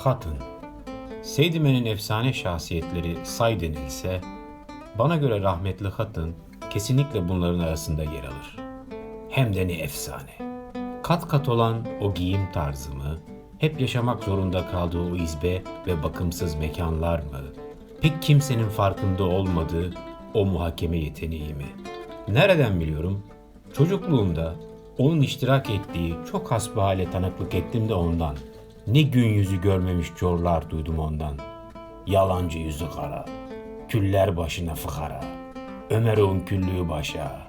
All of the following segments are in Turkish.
Hatun Seydime'nin efsane şahsiyetleri say denilse, bana göre rahmetli Hatun kesinlikle bunların arasında yer alır. Hem de ne efsane. Kat kat olan o giyim tarzı mı, hep yaşamak zorunda kaldığı o izbe ve bakımsız mekanlar mı, pek kimsenin farkında olmadığı o muhakeme yeteneği mi? Nereden biliyorum? Çocukluğumda onun iştirak ettiği çok has bir hale tanıklık ettim de ondan. Ne gün yüzü görmemiş corlar duydum ondan. Yalancı yüzü kara, küller başına fıkara, Ömer'in küllüğü başa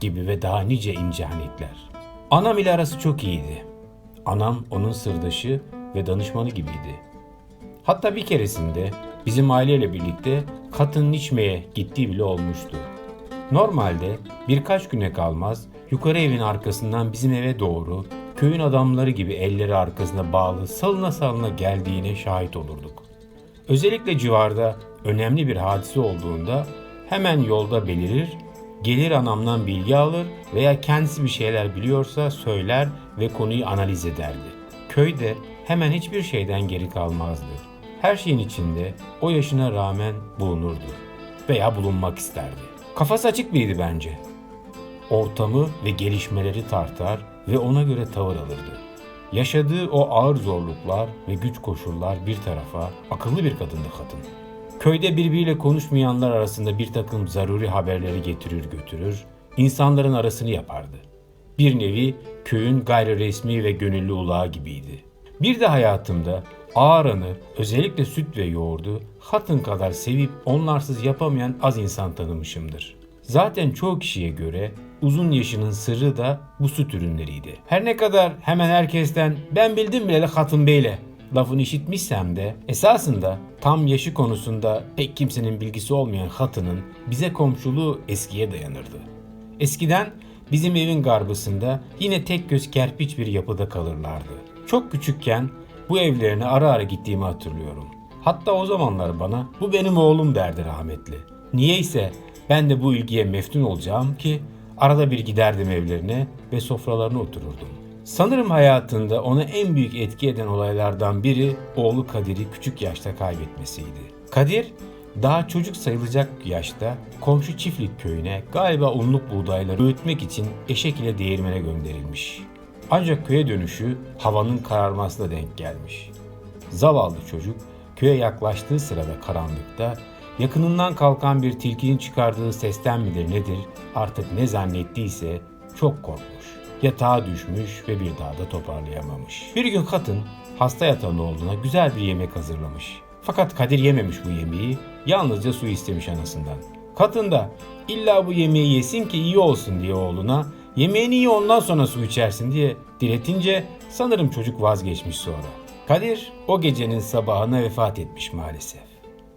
gibi ve daha nice ince hanikler. Anam ile arası çok iyiydi. Anam onun sırdaşı ve danışmanı gibiydi. Hatta bir keresinde bizim aileyle birlikte katının içmeye gittiği bile olmuştu. Normalde birkaç güne kalmaz yukarı evin arkasından bizim eve doğru köyün adamları gibi elleri arkasına bağlı salına salına geldiğine şahit olurduk. Özellikle civarda önemli bir hadise olduğunda hemen yolda belirir, gelir anamdan bilgi alır veya kendisi bir şeyler biliyorsa söyler ve konuyu analiz ederdi. Köyde hemen hiçbir şeyden geri kalmazdı. Her şeyin içinde o yaşına rağmen bulunurdu veya bulunmak isterdi. Kafası açık biriydi bence. Ortamı ve gelişmeleri tartar ve ona göre tavır alırdı. Yaşadığı o ağır zorluklar ve güç koşullar bir tarafa akıllı bir kadındı kadın. Köyde birbiriyle konuşmayanlar arasında bir takım zaruri haberleri getirir götürür, insanların arasını yapardı. Bir nevi köyün gayri resmi ve gönüllü ulağı gibiydi. Bir de hayatımda ağranı, özellikle süt ve yoğurdu hatın kadar sevip onlarsız yapamayan az insan tanımışımdır. Zaten çoğu kişiye göre uzun yaşının sırrı da bu süt ürünleriydi. Her ne kadar hemen herkesten ben bildim bileli hatın beyle lafını işitmişsem de esasında tam yaşı konusunda pek kimsenin bilgisi olmayan hatının bize komşuluğu eskiye dayanırdı. Eskiden bizim evin garbısında yine tek göz kerpiç bir yapıda kalırlardı. Çok küçükken bu evlerine ara ara gittiğimi hatırlıyorum. Hatta o zamanlar bana bu benim oğlum derdi rahmetli. Niyeyse ben de bu ilgiye meftun olacağım ki arada bir giderdim evlerine ve sofralarına otururdum. Sanırım hayatında ona en büyük etki eden olaylardan biri oğlu Kadir'i küçük yaşta kaybetmesiydi. Kadir daha çocuk sayılacak yaşta komşu çiftlik köyüne galiba unluk buğdayları öğütmek için eşek ile değirmene gönderilmiş. Ancak köye dönüşü havanın kararmasına denk gelmiş. Zavallı çocuk köye yaklaştığı sırada karanlıkta yakınından kalkan bir tilkinin çıkardığı sesten midir nedir artık ne zannettiyse çok korkmuş. Yatağa düşmüş ve bir daha da toparlayamamış. Bir gün kadın hasta yatağında olduğuna güzel bir yemek hazırlamış. Fakat Kadir yememiş bu yemeği, yalnızca su istemiş anasından. Kadın da illa bu yemeği yesin ki iyi olsun diye oğluna, yemeğini iyi ondan sonra su içersin diye diretince sanırım çocuk vazgeçmiş sonra. Kadir o gecenin sabahına vefat etmiş maalesef.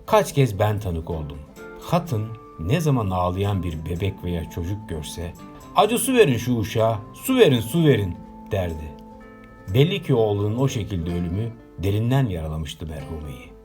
Kaç kez ben tanık oldum. Hatın ne zaman ağlayan bir bebek veya çocuk görse acı su verin şu uşağa, su verin su verin derdi. Belli ki oğlunun o şekilde ölümü derinden yaralamıştı merhumeyi.